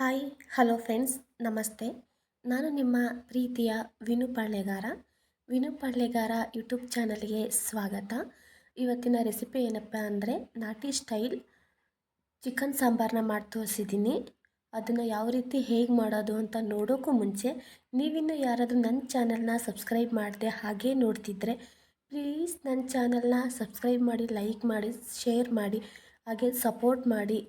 Hi, hello friends, ನಮಸ್ತೆ. ನಾನು ನಿಮ್ಮ ಪ್ರೀತಿಯ ವಿನು ಪಾಳ್ಯಗಾರ. ವಿನು ಪಾಳ್ಯಗಾರ ಯೂಟ್ಯೂಬ್ ಚಾನಲ್ಗೆ ಸ್ವಾಗತ. ಇವತ್ತಿನ ರೆಸಿಪಿ ಏನಪ್ಪ ಅಂದರೆ ನಾಟಿ ಸ್ಟೈಲ್ ಚಿಕನ್ ಸಾಂಬಾರನ್ನ ಮಾಡಿ ತೋರಿಸಿದ್ದೀನಿ. ಅದನ್ನು ಯಾವ ರೀತಿ ಹೇಗೆ ಮಾಡೋದು ಅಂತ ನೋಡೋಕ್ಕೂ ಮುಂಚೆ ನೀವಿನ್ನೂ ಯಾರಾದರೂ ನನ್ನ ಚಾನಲ್ನ ಸಬ್ಸ್ಕ್ರೈಬ್ ಮಾಡಿದೆ ಹಾಗೆ ನೋಡ್ತಿದ್ರೆ ಪ್ಲೀಸ್ ನನ್ನ ಚಾನಲ್ನ ಸಬ್ಸ್ಕ್ರೈಬ್ ಮಾಡಿ, ಲೈಕ್ ಮಾಡಿ, ಶೇರ್ ಮಾಡಿ, ಹಾಗೆ ಸಪೋರ್ಟ್ ಮಾಡಿ.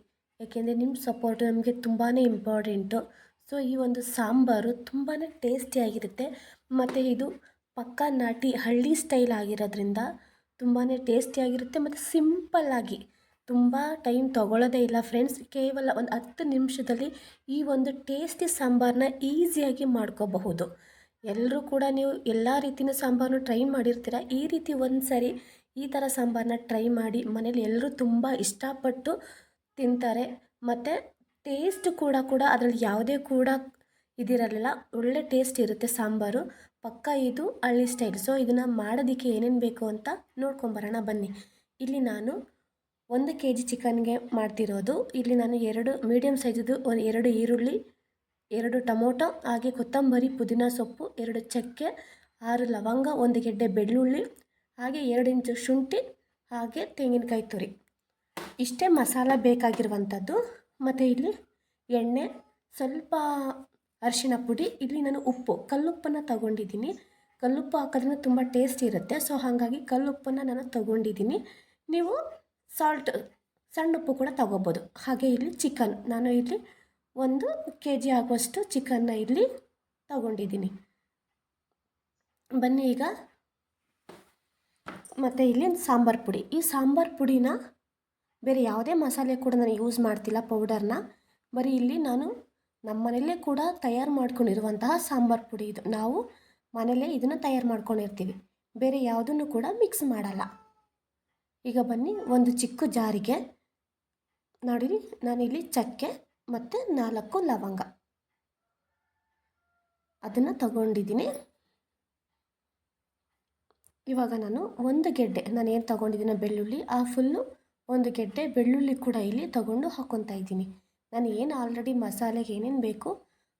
ಯಾಕೆಂದರೆ ನಿಮ್ಮ ಸಪೋರ್ಟ್ ನಮಗೆ ತುಂಬಾ ಇಂಪಾರ್ಟೆಂಟು ಸೊ ಈ ಒಂದು ಸಾಂಬಾರು ತುಂಬಾ ಟೇಸ್ಟಿಯಾಗಿರುತ್ತೆ ಮತ್ತು ಇದು ಪಕ್ಕಾ ನಾಟಿ ಹಳ್ಳಿ ಸ್ಟೈಲ್ ಆಗಿರೋದ್ರಿಂದ ತುಂಬಾ ಟೇಸ್ಟಿಯಾಗಿರುತ್ತೆ ಮತ್ತು ಸಿಂಪಲ್ಲಾಗಿ ತುಂಬ ಟೈಮ್ ತೊಗೊಳ್ಳೋದೇ ಇಲ್ಲ ಫ್ರೆಂಡ್ಸ್ ಕೇವಲ ಒಂದು ಹತ್ತು ನಿಮಿಷದಲ್ಲಿ ಈ ಒಂದು ಟೇಸ್ಟಿ ಸಾಂಬಾರನ್ನ ಈಸಿಯಾಗಿ ಮಾಡ್ಕೋಬಹುದು. ಎಲ್ಲರೂ ಕೂಡ ನೀವು ಎಲ್ಲ ರೀತಿಯ ಸಾಂಬಾರನ್ನು ಟ್ರೈ ಮಾಡಿರ್ತೀರ? ಈ ರೀತಿ ಒಂದು ಸರಿ ಈ ಥರ ಸಾಂಬಾರನ್ನ ಟ್ರೈ ಮಾಡಿ ಮನೇಲಿ ಎಲ್ಲರೂ ತುಂಬ ಇಷ್ಟಪಟ್ಟು ತಿಂತಾರೆ. ಮತ್ತು ಟೇಸ್ಟ್ ಕೂಡ ಕೂಡ ಅದರಲ್ಲಿ ಯಾವುದೇ ಕೂಡ ಇದಿರಲಿಲ್ಲ. ಒಳ್ಳೆ ಟೇಸ್ಟ್ ಇರುತ್ತೆ ಸಾಂಬಾರು. ಪಕ್ಕ ಇದು ಹಳ್ಳಿ ಸ್ಟೈಲ್ ಸೊ ಇದನ್ನು ಮಾಡೋದಕ್ಕೆ ಏನೇನು ಬೇಕು ಅಂತ ನೋಡ್ಕೊಂಬರೋಣ ಬನ್ನಿ. ಇಲ್ಲಿ ನಾನು ಒಂದು ಕೆ ಜಿ ಚಿಕನ್ಗೆ ಮಾಡ್ತಿರೋದು. ಇಲ್ಲಿ ನಾನು ಎರಡು ಮೀಡಿಯಮ್ ಸೈಜದು ಒಂದು ಎರಡು ಈರುಳ್ಳಿ, ಎರಡು ಟೊಮೊಟೊ, ಹಾಗೆ ಕೊತ್ತಂಬರಿ, ಪುದೀನ ಸೊಪ್ಪು, ಎರಡು ಚಕ್ಕೆ, ಆರು ಲವಂಗ, ಒಂದು ಗೆಡ್ಡೆ ಬೆಳ್ಳುಳ್ಳಿ, ಹಾಗೆ ಎರಡು ಇಂಚು ಶುಂಠಿ, ಹಾಗೆ ತೆಂಗಿನಕಾಯಿ ತುರಿ. ಇಷ್ಟೇ ಮಸಾಲ ಬೇಕಾಗಿರುವಂಥದ್ದು. ಮತ್ತು ಇಲ್ಲಿ ಎಣ್ಣೆ, ಸ್ವಲ್ಪ ಅರಿಶಿಣ ಪುಡಿ, ಇಲ್ಲಿ ನಾನು ಉಪ್ಪು, ಕಲ್ಲುಪ್ಪನ್ನು ತಗೊಂಡಿದ್ದೀನಿ. ಕಲ್ಲುಪ್ಪು ಹಾಕೋದ್ರಿಂದ ತುಂಬ ಟೇಸ್ಟ್ ಇರುತ್ತೆ. ಸೊ ಹಾಗಾಗಿ ಕಲ್ಲುಪ್ಪನ್ನು ನಾನು ತಗೊಂಡಿದ್ದೀನಿ. ನೀವು ಸಾಲ್ಟ್ ಸಣ್ಣ ಉಪ್ಪು ಕೂಡ ತಗೋಬೋದು. ಹಾಗೆ ಇಲ್ಲಿ ಚಿಕನ್ ನಾನು ಇಲ್ಲಿ ಒಂದು ಕೆ ಜಿ ಆಗುವಷ್ಟು ಚಿಕನ್ನ ಇಲ್ಲಿ ತಗೊಂಡಿದ್ದೀನಿ. ಬನ್ನಿ ಈಗ. ಮತ್ತು ಇಲ್ಲಿ ಸಾಂಬಾರು ಪುಡಿ. ಈ ಸಾಂಬಾರು ಪುಡಿನ ಬೇರೆ ಯಾವುದೇ ಮಸಾಲೆ ಕೂಡ ನಾನು ಯೂಸ್ ಮಾಡ್ತಿಲ್ಲ ಪೌಡರ್ನ ಬರೀ ಇಲ್ಲಿ ನಾನು ನಮ್ಮ ಮನೆಯಲ್ಲೇ ಕೂಡ ತಯಾರು ಮಾಡ್ಕೊಂಡಿರುವಂತಹ ಸಾಂಬಾರು ಪುಡಿ ಇದು. ನಾವು ಮನೆಯಲ್ಲೇ ಇದನ್ನು ತಯಾರು ಮಾಡ್ಕೊಂಡಿರ್ತೀವಿ. ಬೇರೆ ಯಾವುದನ್ನು ಕೂಡ ಮಿಕ್ಸ್ ಮಾಡಲ್ಲ. ಈಗ ಬನ್ನಿ ಒಂದು ಚಿಕ್ಕ ಜಾರಿಗೆ. ನೋಡಿರಿ, ನಾನಿಲ್ಲಿ ಚಕ್ಕೆ ಮತ್ತು ನಾಲ್ಕು ಲವಂಗ. ಅದನ್ನು ತಗೊಂಡಿದ್ದೀನಿ. ಇವಾಗ ನಾನು ಒಂದು ಗೆಡ್ಡೆ. ನಾನು ಏನು ತಗೊಂಡಿದ್ದೀನಿ? ಬೆಳ್ಳುಳ್ಳಿ, ಆ ಫುಲ್ಲು ಒಂದು ಗೆಡ್ಡೆ ಬೆಳ್ಳುಳ್ಳಿ ಕೂಡ ಇಲ್ಲಿ ತಗೊಂಡು ಹಾಕ್ಕೊತಾ ಇದ್ದೀನಿ. ನಾನು ಏನು ಆಲ್ರೆಡಿ ಮಸಾಲೆಗೆ ಏನೇನು ಬೇಕು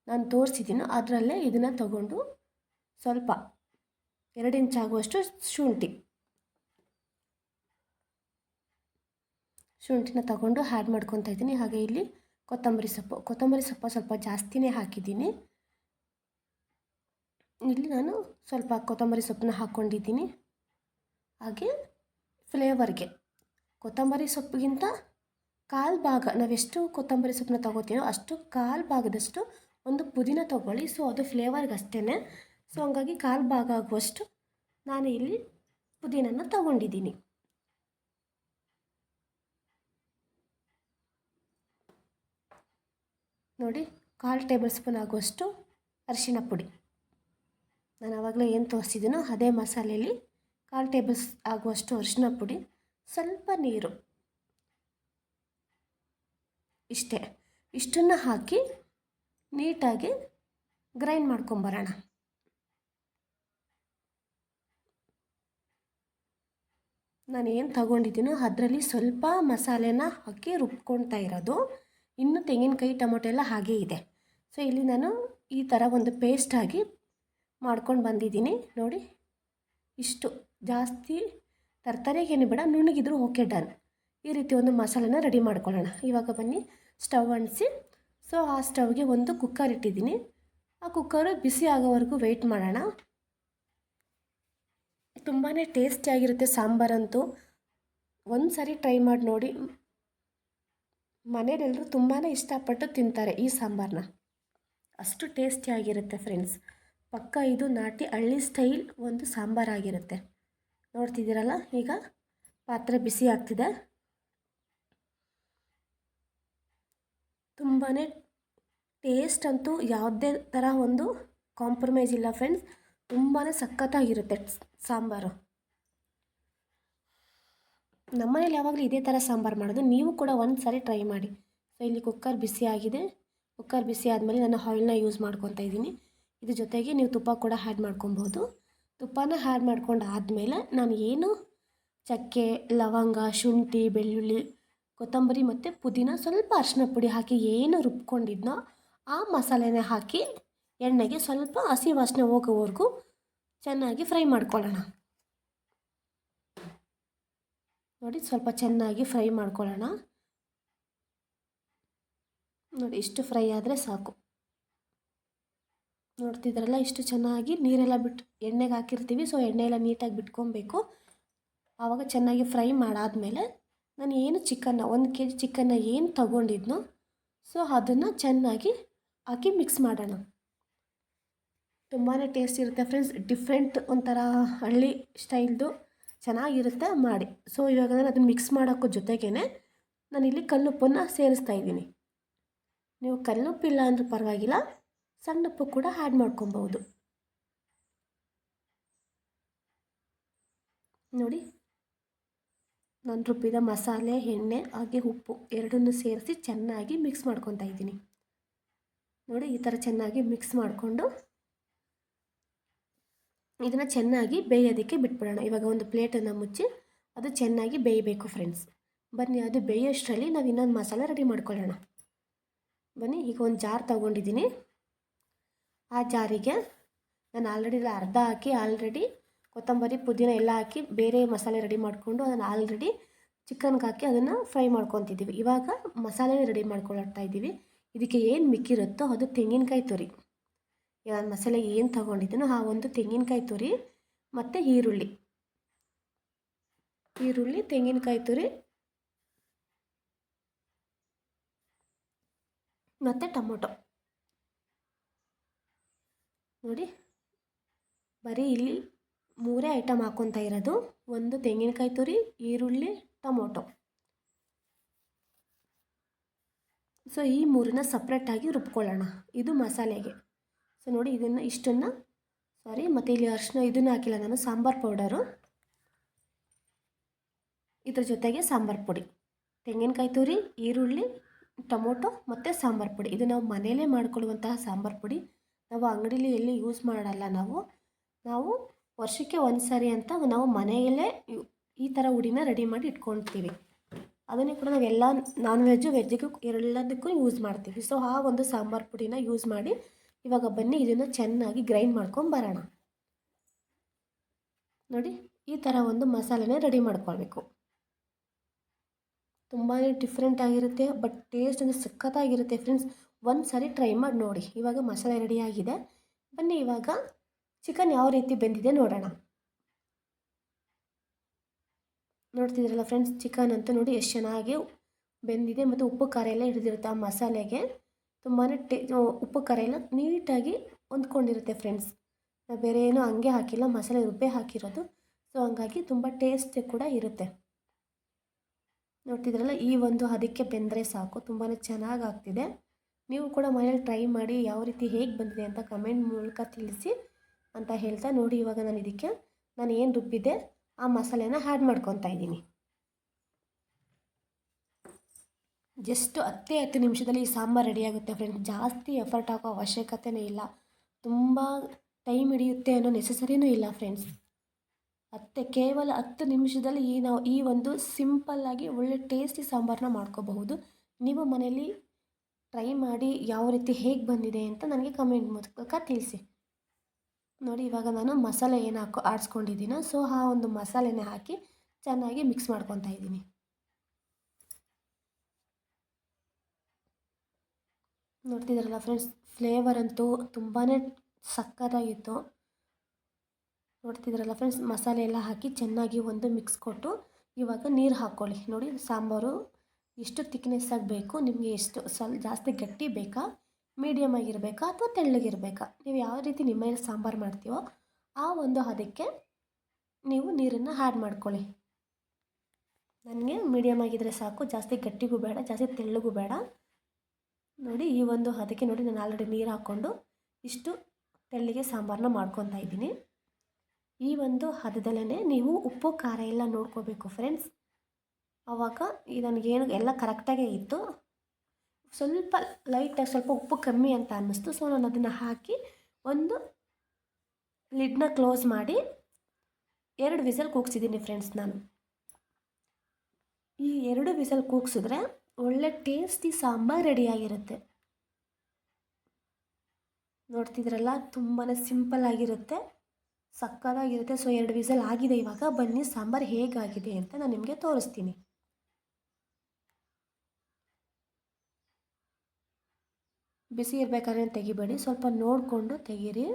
ನಾನು ತೋರಿಸಿದ್ದೀನೋ. ಅದರಲ್ಲೇ ಇದನ್ನು ತಗೊಂಡು ಸ್ವಲ್ಪ ಎರಡು ಇಂಚ್ ಆಗುವಷ್ಟು ಶುಂಠಿ. ಶುಂಠಿನ ತಗೊಂಡು ಹ್ಯಾಡ್ ಮಾಡ್ಕೊತಾ ಇದ್ದೀನಿ. ಹಾಗೆ ಇಲ್ಲಿ ಕೊತ್ತಂಬರಿ ಸೊಪ್ಪು. ಕೊತ್ತಂಬರಿ ಸೊಪ್ಪು ಸ್ವಲ್ಪ ಜಾಸ್ತಿನೇ ಹಾಕಿದ್ದೀನಿ. ಇಲ್ಲಿ ನಾನು ಸ್ವಲ್ಪ ಕೊತ್ತಂಬರಿ ಸೊಪ್ಪನ್ನ ಹಾಕ್ಕೊಂಡಿದ್ದೀನಿ. ಹಾಗೆ ಫ್ಲೇವರ್ಗೆ ಕೊತ್ತಂಬರಿ ಸೊಪ್ಪಿಗಿಂತ ಕಾಲು ಭಾಗ, ನಾವೆಷ್ಟು ಕೊತ್ತಂಬರಿ ಸೊಪ್ಪನ್ನ ತೊಗೋತೀವೋ ಅಷ್ಟು ಕಾಲು ಭಾಗದಷ್ಟು ಒಂದು ಪುದೀನ ತೊಗೊಳ್ಳಿ. ಸೊ ಅದು ಫ್ಲೇವರ್ಗೆ ಅಷ್ಟೇ ಸೊ ಹಂಗಾಗಿ ಕಾಲು ಭಾಗ ಆಗುವಷ್ಟು ನಾನು ಇಲ್ಲಿ ಪುದೀನನ ತಗೊಂಡಿದ್ದೀನಿ. ನೋಡಿ, ಕಾಲು ಟೇಬಲ್ ಸ್ಪೂನ್ ಆಗುವಷ್ಟು ಅರಿಶಿಣ ಪುಡಿ. ನಾನು ಆವಾಗಲೇ ಏನು ತೋರಿಸಿದ್ದೀನೋ ಅದೇ ಮಸಾಲೆಯಲ್ಲಿ ಕಾಲು ಟೇಬಲ್ಸ್ ಆಗುವಷ್ಟು ಅರಿಶಿನ ಪುಡಿ. ಸ್ವಲ್ಪ ನೀರು. ಇಷ್ಟೇ. ಇಷ್ಟನ್ನು ಹಾಕಿ ನೀಟಾಗಿ ಗ್ರೈಂಡ್ ಮಾಡ್ಕೊಂಬರೋಣ. ನಾನು ಏನು ತಗೊಂಡಿದ್ದೀನೋ ಅದರಲ್ಲಿ ಸ್ವಲ್ಪ ಮಸಾಲೆನ ಹಾಕಿ ರುಬ್ಕೊಳ್ತಾ ಇರೋದು. ಇನ್ನು ತೆಂಗಿನಕಾಯಿ, ಟೊಮೊಟೊ ಎಲ್ಲ ಹಾಗೇ ಇದೆ. ಸೊ, ಇಲ್ಲಿ ನಾನು ಈ ಥರ ಒಂದು ಪೇಸ್ಟ್ ಆಗಿ ಮಾಡ್ಕೊಂಡು ಬಂದಿದ್ದೀನಿ. ನೋಡಿ, ಇಷ್ಟು ಜಾಸ್ತಿ ತರ್ತರೆಗೇನು ಬೇಡ, ನುಣ್ಣಗಿದ್ರು ಓಕೆ ಡನ್ ಈ ರೀತಿ ಒಂದು ಮಸಾಲೆನ ರೆಡಿ ಮಾಡ್ಕೊಳ್ಳೋಣ. ಇವಾಗ ಬನ್ನಿ, ಸ್ಟವ್ ಅಂಟಿಸಿ. ಸೊ ಆ ಸ್ಟವ್ಗೆ ಒಂದು ಕುಕ್ಕರ್ ಇಟ್ಟಿದ್ದೀನಿ. ಆ ಕುಕ್ಕರು ಬಿಸಿ ಆಗೋವರೆಗೂ ವೆಯ್ಟ್ ಮಾಡೋಣ. ತುಂಬಾ ಟೇಸ್ಟಿಯಾಗಿರುತ್ತೆ ಸಾಂಬಾರಂತೂ. ಒಂದು ಸಾರಿ ಟ್ರೈ ಮಾಡಿ ನೋಡಿ. ಮನೆಯಲ್ಲೆಲ್ಲರೂ ತುಂಬಾ ಇಷ್ಟಪಟ್ಟು ತಿಂತಾರೆ ಈ ಸಾಂಬಾರನ್ನ ಅಷ್ಟು ಟೇಸ್ಟಿಯಾಗಿರುತ್ತೆ ಫ್ರೆಂಡ್ಸ್ ಪಕ್ಕ ಇದು ನಾಟಿ ಹಳ್ಳಿ ಸ್ಟೈಲ್ ಒಂದು ಸಾಂಬಾರಾಗಿರುತ್ತೆ ನೋಡ್ತಿದ್ದೀರಲ್ಲ ಈಗ? ಪಾತ್ರೆ ಬಿಸಿ ಆಗ್ತಿದೆ. ತುಂಬಾ ಟೇಸ್ಟ್ ಅಂತೂ ಯಾವುದೇ ಥರ ಒಂದು ಕಾಂಪ್ರಮೈಸ್ ಇಲ್ಲ ಫ್ರೆಂಡ್ಸ್ ತುಂಬಾ ಸಖತ್ತಾಗಿರುತ್ತೆ ಸಾಂಬಾರು. ನಮ್ಮನೇಲಿ ಯಾವಾಗಲೂ ಇದೇ ಥರ ಸಾಂಬಾರು ಮಾಡೋದು. ನೀವು ಕೂಡ ಒಂದು ಸಾರಿ ಟ್ರೈ ಮಾಡಿ. ಸೊ ಇಲ್ಲಿ ಕುಕ್ಕರ್ ಬಿಸಿ ಆಗಿದೆ. ಕುಕ್ಕರ್ ಬಿಸಿ ಆದಮೇಲೆ ನಾನು ಆಯಿಲ್ನ ಯೂಸ್ ಮಾಡ್ಕೊತಾ ಇದ್ದೀನಿ. ಇದ್ರ ಜೊತೆಗೆ ನೀವು ತುಪ್ಪ ಕೂಡ ಆ್ಯಡ್ ಮಾಡ್ಕೊಬೋದು ತುಪ್ಪನ ಹಾರ್ ಮಾಡ್ಕೊಂಡು ಆದಮೇಲೆ ನಾನು ಏನು ಚಕ್ಕೆ, ಲವಂಗ, ಶುಂಠಿ, ಬೆಳ್ಳುಳ್ಳಿ, ಕೊತ್ತಂಬರಿ ಮತ್ತು ಪುದೀನ ಸ್ವಲ್ಪ ಅರಿಶಿನ ಪುಡಿ ಹಾಕಿ ಏನು ರುಬ್ಕೊಂಡಿದ್ನೋ ಆ ಮಸಾಲೆನೇ ಹಾಕಿ ಎಣ್ಣೆಗೆ ಸ್ವಲ್ಪ ಹಸಿ ವಾಸನೆ ಹೋಗೋವರೆಗೂ ಚೆನ್ನಾಗಿ ಫ್ರೈ ಮಾಡ್ಕೊಳ್ಳೋಣ. ನೋಡಿ ಸ್ವಲ್ಪ ಚೆನ್ನಾಗಿ ಫ್ರೈ ಮಾಡ್ಕೊಳ್ಳೋಣ. ನೋಡಿ ಇಷ್ಟು ಫ್ರೈ ಆದರೆ ಸಾಕು. ನೋಡ್ತಿದ್ರಲ್ಲ, ಇಷ್ಟು ಚೆನ್ನಾಗಿ ನೀರೆಲ್ಲ ಬಿಟ್ಟು ಎಣ್ಣೆಗೆ ಹಾಕಿರ್ತೀವಿ. ಸೊ ಎಣ್ಣೆ ಎಲ್ಲ ನೀಟಾಗಿ ಬಿಟ್ಕೊಬೇಕು. ಆವಾಗ ಚೆನ್ನಾಗಿ ಫ್ರೈ ಮಾಡಾದಮೇಲೆ ನಾನು ಏನು ಚಿಕನ್ನ, ಒಂದು ಕೆ ಜಿ ಚಿಕನ್ನ ಏನು ತಗೊಂಡಿದ್ನೋ, ಸೊ, ಅದನ್ನು ಚೆನ್ನಾಗಿ ಹಾಕಿ ಮಿಕ್ಸ್ ಮಾಡೋಣ. ತುಂಬಾ ಟೇಸ್ಟ್ ಇರುತ್ತೆ ಫ್ರೆಂಡ್ಸ್ ಡಿಫ್ರೆಂಟ್ ಒಂಥರ ಹಳ್ಳಿ ಸ್ಟೈಲ್ದು ಚೆನ್ನಾಗಿರುತ್ತೆ ಮಾಡಿ. ಸೊ ಇವಾಗ ನಾನು ಅದನ್ನು ಮಿಕ್ಸ್ ಮಾಡೋಕ್ಕೂ ಜೊತೆಗೇ ನಾನಿಲ್ಲಿ ಕಲ್ಲುಪ್ಪನ್ನು ಸೇರಿಸ್ತಾ ಇದ್ದೀನಿ. ನೀವು ಕಲ್ಲುಪ್ಪಿಲ್ಲ ಅಂದರೂ ಪರವಾಗಿಲ್ಲ. ಸಣ್ಣ ಉಪ್ಪು ಕೂಡ ಆ್ಯಡ್ ಮಾಡ್ಕೊಬೋದು ನೋಡಿ, ನಾನು ರುಬ್ಬಿದ ಮಸಾಲೆ, ಎಣ್ಣೆ, ಹಾಗೆ ಉಪ್ಪು ಎರಡನ್ನೂ ಸೇರಿಸಿ ಚೆನ್ನಾಗಿ ಮಿಕ್ಸ್ ಮಾಡ್ಕೊತಾ ಇದ್ದೀನಿ. ನೋಡಿ, ಈ ಥರ ಚೆನ್ನಾಗಿ ಮಿಕ್ಸ್ ಮಾಡಿಕೊಂಡು ಇದನ್ನು ಚೆನ್ನಾಗಿ ಬೇಯೋದಕ್ಕೆ ಬಿಟ್ಬಿಡೋಣ. ಇವಾಗ ಒಂದು ಪ್ಲೇಟನ್ನು ಮುಚ್ಚಿ ಅದು ಚೆನ್ನಾಗಿ ಬೇಯಬೇಕು ಫ್ರೆಂಡ್ಸ್ ಬನ್ನಿ, ಅದು ಬೇಯೋಷ್ಟರಲ್ಲಿ ನಾವು ಇನ್ನೊಂದು ಮಸಾಲೆ ರೆಡಿ ಮಾಡ್ಕೊಳ್ಳೋಣ. ಬನ್ನಿ, ಈಗ ಒಂದು ಜಾರ್ ತೊಗೊಂಡಿದ್ದೀನಿ. ಆ ಜಾರಿಗೆ ನಾನು ಆಲ್ರೆಡಿ ಅರ್ಧ ಹಾಕಿ ಆಲ್ರೆಡಿ ಕೊತ್ತಂಬರಿ, ಪುದೀನ ಎಲ್ಲ ಹಾಕಿ ಬೇರೆ ಮಸಾಲೆ ರೆಡಿ ಮಾಡಿಕೊಂಡು ಅದನ್ನು ಆಲ್ರೆಡಿ ಚಿಕನ್ಗೆ ಹಾಕಿ ಅದನ್ನು ಫ್ರೈ ಮಾಡ್ಕೊತಿದ್ದೀವಿ ಇವಾಗ ಮಸಾಲೆ ರೆಡಿ ಮಾಡ್ಕೊಳ್ತಾ ಇದ್ದೀವಿ ಇದಕ್ಕೆ ಏನು ಮಿಕ್ಕಿರುತ್ತೋ ಅದು ತೆಂಗಿನಕಾಯಿ ತುರಿ. ಯಾವ ಮಸಾಲೆ ಏನು ತೊಗೊಂಡಿದ್ದೀನೋ ಆ ಒಂದು ತೆಂಗಿನಕಾಯಿ ತುರಿ ಮತ್ತು ಈರುಳ್ಳಿ. ಈರುಳ್ಳಿ, ತೆಂಗಿನಕಾಯಿ ತುರಿ ಮತ್ತು ಟೊಮೊಟೊ. ನೋಡಿ. ಬರೀ ಇಲ್ಲಿ ಮೂರೇ ಐಟಮ್ ಹಾಕ್ಕೊತಾ ಇರೋದು. ಒಂದು ತೆಂಗಿನಕಾಯಿ ತುರಿ, ಈರುಳ್ಳಿ, ಟೊಮೊಟೊ. ಸೊ ಈ ಮೂರನ್ನ ಸಪ್ರೇಟಾಗಿ ರುಬ್ಕೊಳ್ಳೋಣ. ಇದು ಮಸಾಲೆಗೆ. ಸೊ ನೋಡಿ ಇದನ್ನು ಇಷ್ಟನ್ನು ಸಾರಿ ಮತ್ತು ಇಲ್ಲಿ ಅರಿಶಿನ ಇದನ್ನು ಹಾಕಿಲ್ಲ ನಾನು, ಸಾಂಬಾರು ಪೌಡರು. ಇದ್ರ ಜೊತೆಗೆ ಸಾಂಬಾರು ಪುಡಿ. ತೆಂಗಿನಕಾಯಿ ತುರಿ, ಈರುಳ್ಳಿ, ಟೊಮೊಟೊ ಮತ್ತು ಸಾಂಬಾರು ಪುಡಿ. ಇದು ನಾವು ಮನೆಯಲ್ಲೇ ಮಾಡ್ಕೊಳ್ಳುವಂತಹ ಸಾಂಬಾರು ಪುಡಿ. ನಾವು ಅಂಗಡೀಲಿ ಎಲ್ಲಿ ಯೂಸ್ ಮಾಡಲ್ಲ ನಾವು ನಾವು ವರ್ಷಕ್ಕೆ ಒಂದು ಸಾರಿ ಅಂತ ನಾವು ಮನೆಯಲ್ಲೇ ಈ ಥರ ಹುಡಿನ ರೆಡಿ ಮಾಡಿ ಇಟ್ಕೊಳ್ತೀವಿ ಅದನ್ನೇ ಕೂಡ ನಾವು ಎಲ್ಲ ನಾನ್ ವೆಜ್ಜು ವೆಜ್ಜಿಗೂ ಎಲ್ಲದಕ್ಕೂ ಯೂಸ್ ಮಾಡ್ತೀವಿ. ಸೊ ಆ ಒಂದು ಸಾಂಬಾರು ಪುಡಿನ ಯೂಸ್ ಮಾಡಿ ಇವಾಗ ಬನ್ನಿ, ಇದನ್ನು ಚೆನ್ನಾಗಿ ಗ್ರೈಂಡ್ ಮಾಡ್ಕೊಂಡು ಬರೋಣ. ನೋಡಿ, ಈ ಥರ ಒಂದು ಮಸಾಲೆನೇ ರೆಡಿ ಮಾಡ್ಕೊಳ್ಬೇಕು. ತುಂಬಾ ಡಿಫ್ರೆಂಟ್ ಆಗಿರುತ್ತೆ ಬಟ್ ಟೇಸ್ಟ್ ಅಂದರೆ ಸಖತ್ತಾಗಿರುತ್ತೆ ಫ್ರೆಂಡ್ಸ್ ಒಂದು ಸಾರಿ ಟ್ರೈ ಮಾಡಿ ನೋಡಿ. ಇವಾಗ ಮಸಾಲೆ ರೆಡಿ ಆಗಿದೆ. ಬನ್ನಿ ಇವಾಗ ಚಿಕನ್ ಯಾವ ರೀತಿ ಬೆಂದಿದೆ ನೋಡೋಣ. ನೋಡ್ತಿದ್ರಲ್ಲ ಫ್ರೆಂಡ್ಸ್ ಚಿಕನ್ ಅಂತ ನೋಡಿ ಎಷ್ಟು ಚೆನ್ನಾಗಿ ಬೆಂದಿದೆ ಮತ್ತು ಉಪ್ಪು, ಖಾರ ಎಲ್ಲ ಹಿಡಿದಿರುತ್ತೆ ಆ ಮಸಾಲೆಗೆ. ತುಂಬಾ ಟೇ ಉಪ್ಪು, ಖಾರ ಎಲ್ಲ ನೀಟಾಗಿ ಹೊಂದ್ಕೊಂಡಿರುತ್ತೆ ಫ್ರೆಂಡ್ಸ್ ನಾವು ಬೇರೆ ಏನೂ ಹಂಗೆ ಹಾಕಿಲ್ಲ, ಮಸಾಲೆ ರುಬ್ಬೆ ಹಾಕಿರೋದು. ಸೊ ಹಂಗಾಗಿ ತುಂಬ ಟೇಸ್ಟ್ ಕೂಡ ಇರುತ್ತೆ. ನೋಡ್ತಿದ್ರಲ್ಲ, ಈ ಒಂದು ಅದಕ್ಕೆ ಬೆಂದರೆ ಸಾಕು ತುಂಬಾ ಚೆನ್ನಾಗಿ ಆಗ್ತಿದೆ. ನೀವು ಕೂಡ ಮನೇಲಿ ಟ್ರೈ ಮಾಡಿ ಯಾವ ರೀತಿ ಹೇಗೆ ಬಂದಿದೆ ಅಂತ ಕಮೆಂಟ್ ಮೂಲಕ ತಿಳಿಸಿ ಅಂತ ಹೇಳ್ತಾ ನೋಡಿ ಇವಾಗ ನಾನು ಇದಕ್ಕೆ. ನಾನು ಏನು ರುಬ್ಬಿದೆ ಆ ಮಸಾಲೆನ ಆ್ಯಡ್ ಮಾಡ್ಕೊತಾ ಇದ್ದೀನಿ. ಜಸ್ಟ್ ಹತ್ತೇ ಹತ್ತು ನಿಮಿಷದಲ್ಲಿ ಈ ಸಾಂಬಾರು ರೆಡಿಯಾಗುತ್ತೆ ಫ್ರೆಂಡ್ಸ್ ಜಾಸ್ತಿ ಎಫರ್ಟ್ ಹಾಕೋ ಅವಶ್ಯಕತೆಯೇ ಇಲ್ಲ. ತುಂಬ ಟೈಮ್ ಹಿಡಿಯುತ್ತೆ ಅನ್ನೋ ನೆಸಸರಿನೂ ಇಲ್ಲ ಫ್ರೆಂಡ್ಸ್ ಹತ್ತೆ, ಕೇವಲ ಹತ್ತು ನಿಮಿಷದಲ್ಲಿ ಈ ನಾವು ಈ ಒಂದು ಸಿಂಪಲ್ಲಾಗಿ ಒಳ್ಳೆ ಟೇಸ್ಟಿ ಸಾಂಬಾರನ್ನ ಮಾಡ್ಕೋಬಹುದು. ನೀವು ಮನೆಯಲ್ಲಿ ಟ್ರೈ ಮಾಡಿ ಯಾವ ರೀತಿ ಹೇಗೆ ಬಂದಿದೆ ಅಂತ ನನಗೆ ಕಮೆಂಟ್ ಮೂಲಕ ತಿಳಿಸಿ. ನೋಡಿ, ಇವಾಗ ನಾನು ಮಸಾಲೆ ಏನು ಹಾಕೋ, ಆಡಿಸ್ಕೊಂಡಿದ್ದೀನ, ಸೊ ಆ ಒಂದು ಮಸಾಲೆನೇ ಹಾಕಿ ಚೆನ್ನಾಗಿ ಮಿಕ್ಸ್ ಮಾಡ್ಕೊತಾ ಇದ್ದೀನಿ. ನೋಡ್ತಿದ್ದಾರಲ್ಲ ಫ್ರೆಂಡ್ಸ್ ಫ್ಲೇವರ್ ಅಂತೂ ತುಂಬಾ ಸಕ್ಕತ್ತಾಗಿತ್ತು ನೋಡ್ತಿದ್ದೀರಲ್ಲ ಫ್ರೆಂಡ್ಸ್ ಮಸಾಲೆ ಎಲ್ಲ ಹಾಕಿ ಚೆನ್ನಾಗಿ ಒಂದು ಮಿಕ್ಸ್ ಕೊಟ್ಟು ಇವಾಗ ನೀರು ಹಾಕ್ಕೊಳ್ಳಿ ನೋಡಿ, ಸಾಂಬಾರು ಎಷ್ಟು ತಿಕ್ನೆಸ್ ಆಗಬೇಕು ನಿಮಗೆ ಎಷ್ಟು ಸ್ವಲ್ಪ ಜಾಸ್ತಿ ಗಟ್ಟಿ ಬೇಕಾ ಮೀಡಿಯಮ್ ಆಗಿರಬೇಕಾ ಅಥವಾ ತೆಳ್ಳಗಿರಬೇಕಾ ನೀವು ಯಾವ ರೀತಿ ನಿಮ್ಮ ಮೇಲೆ ಸಾಂಬಾರು ಮಾಡ್ತೀವೋ ಆ ಒಂದು ಅದಕ್ಕೆ ನೀವು ನೀರನ್ನು ಆ್ಯಡ್ ಮಾಡ್ಕೊಳ್ಳಿ. ನನಗೆ ಮೀಡಿಯಮ್ ಆಗಿದ್ದರೆ ಸಾಕು, ಜಾಸ್ತಿ ಗಟ್ಟಿಗೂ ಬೇಡ, ಜಾಸ್ತಿ ತೆಳ್ಳಗೂ ಬೇಡ. ನೋಡಿ, ಈ ಒಂದು ಅದಕ್ಕೆ ನೋಡಿ, ನಾನು ಆಲ್ರೆಡಿ ನೀರು ಹಾಕ್ಕೊಂಡು ಇಷ್ಟು ತೆಳ್ಳಿಗೆ ಸಾಂಬಾರನ್ನ ಮಾಡ್ಕೊತಾ ಇದ್ದೀನಿ. ಈ ಒಂದು ಹದದಲ್ಲೇ ನೀವು ಉಪ್ಪು, ಖಾರ ಎಲ್ಲ ನೋಡ್ಕೋಬೇಕು ಫ್ರೆಂಡ್ಸ್ ಆವಾಗ ನನಗೇನು ಎಲ್ಲ ಕರೆಕ್ಟಾಗೇ ಇತ್ತು. ಸ್ವಲ್ಪ ಲೈಟಾಗಿ ಸ್ವಲ್ಪ ಉಪ್ಪು ಕಮ್ಮಿ ಅಂತ ಅನ್ನಿಸ್ತು. ಸೊ ನಾನು ಅದನ್ನು ಹಾಕಿ ಒಂದು ಲಿಡ್ನ ಕ್ಲೋಸ್ ಮಾಡಿ ಎರಡು ವಿಸಲ್ ಕೂಗ್ಸಿದ್ದೀನಿ ಫ್ರೆಂಡ್ಸ್ ನಾನು. ಈ ಎರಡು ವಿಸಲ್ ಕೂಗ್ಸಿದ್ರೆ ಒಳ್ಳೆ ಟೇಸ್ಟಿ ಸಾಂಬಾರು ರೆಡಿಯಾಗಿರುತ್ತೆ ನೋಡ್ತಿದ್ರಲ್ಲ? ತುಂಬಾ ಸಿಂಪಲ್ ಆಗಿರುತ್ತೆ. ಸಕ್ಕತ್ತಾಗಿರುತ್ತೆ ಸೊ ಎರಡು ವಿಸಲ್ ಆಗಿದೆ ಇವಾಗ. ಬನ್ನಿ, ಸಾಂಬಾರು ಹೇಗಾಗಿದೆ ಅಂತ ನಾನು ನಿಮಗೆ ತೋರಿಸ್ತೀನಿ. ಬಿಸಿ ಇರಬೇಕಾದ್ರೆ ತೆಗಿಬೇಡಿ. ಸ್ವಲ್ಪ ನೋಡಿಕೊಂಡು ತೆಗೀರಿ.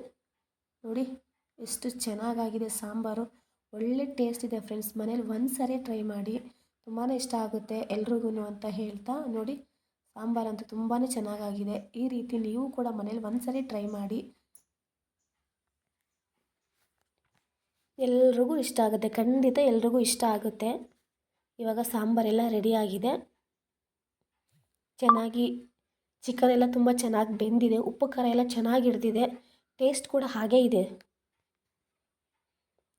ನೋಡಿ, ಎಷ್ಟು ಚೆನ್ನಾಗಾಗಿದೆ ಸಾಂಬಾರು. ಒಳ್ಳೆ ಟೇಸ್ಟ್ ಇದೆ ಫ್ರೆಂಡ್ಸ್. ಮನೇಲಿ ಒಂದು ಸರಿ ಟ್ರೈ ಮಾಡಿ. ತುಂಬಾ ಇಷ್ಟ ಆಗುತ್ತೆ ಎಲ್ರಿಗೂ ಅಂತ ಹೇಳ್ತಾ. ನೋಡಿ ಸಾಂಬಾರಂತೂ ತುಂಬಾ ಚೆನ್ನಾಗಾಗಿದೆ. ಈ ರೀತಿ ನೀವು ಕೂಡ ಮನೇಲಿ ಒಂದು ಸರಿ ಟ್ರೈ ಮಾಡಿ. ಎಲ್ರಿಗೂ ಇಷ್ಟ ಆಗುತ್ತೆ, ಖಂಡಿತ ಎಲ್ರಿಗೂ ಇಷ್ಟ ಆಗುತ್ತೆ. ಇವಾಗ ಸಾಂಬಾರೆಲ್ಲ ರೆಡಿಯಾಗಿದೆ ಚೆನ್ನಾಗಿ ಚಿಕನ್ ಎಲ್ಲ ತುಂಬ ಚೆನ್ನಾಗಿ ಬೆಂದಿದೆ, ಉಪ್ಪು ಖಾರ ಎಲ್ಲ ಚೆನ್ನಾಗಿ ಹಿಡ್ದಿದೆ ಟೇಸ್ಟ್ ಕೂಡ ಹಾಗೇ ಇದೆ.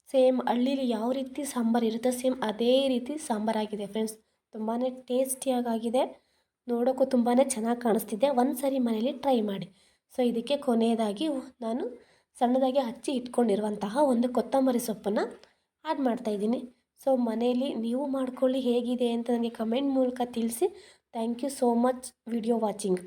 ಸೇಮ್ ಹಳ್ಳೀಲಿ ಯಾವ ರೀತಿ ಸಾಂಬಾರು ಇರುತ್ತೆ ಸೇಮ್ ಅದೇ ರೀತಿ ಸಾಂಬಾರಾಗಿದೆ ಫ್ರೆಂಡ್ಸ್ ತುಂಬಾ ಟೇಸ್ಟಿಯಾಗಿದೆ ನೋಡೋಕ್ಕೂ ತುಂಬಾ ಚೆನ್ನಾಗಿ ಕಾಣಿಸ್ತಿದೆ. ಒಂದು ಸರಿ ಮನೇಲಿ ಟ್ರೈ ಮಾಡಿ. ಸೊ ಇದಕ್ಕೆ ಕೊನೆಯದಾಗಿ ನಾನು ಸಣ್ಣದಾಗಿ ಹಚ್ಚಿ ಇಟ್ಕೊಂಡಿರುವಂತಹ ಒಂದು ಕೊತ್ತಂಬರಿ ಸೊಪ್ಪನ್ನು ಆ್ಯಡ್ ಮಾಡ್ತಾಯಿದ್ದೀನಿ ಸೊ ಮನೆಯಲ್ಲಿ ನೀವು ಮಾಡ್ಕೊಳ್ಳಿ ಹೇಗಿದೆ ಅಂತ ನನಗೆ ಕಮೆಂಟ್ ಮೂಲಕ ತಿಳಿಸಿ. Thank you so much video watching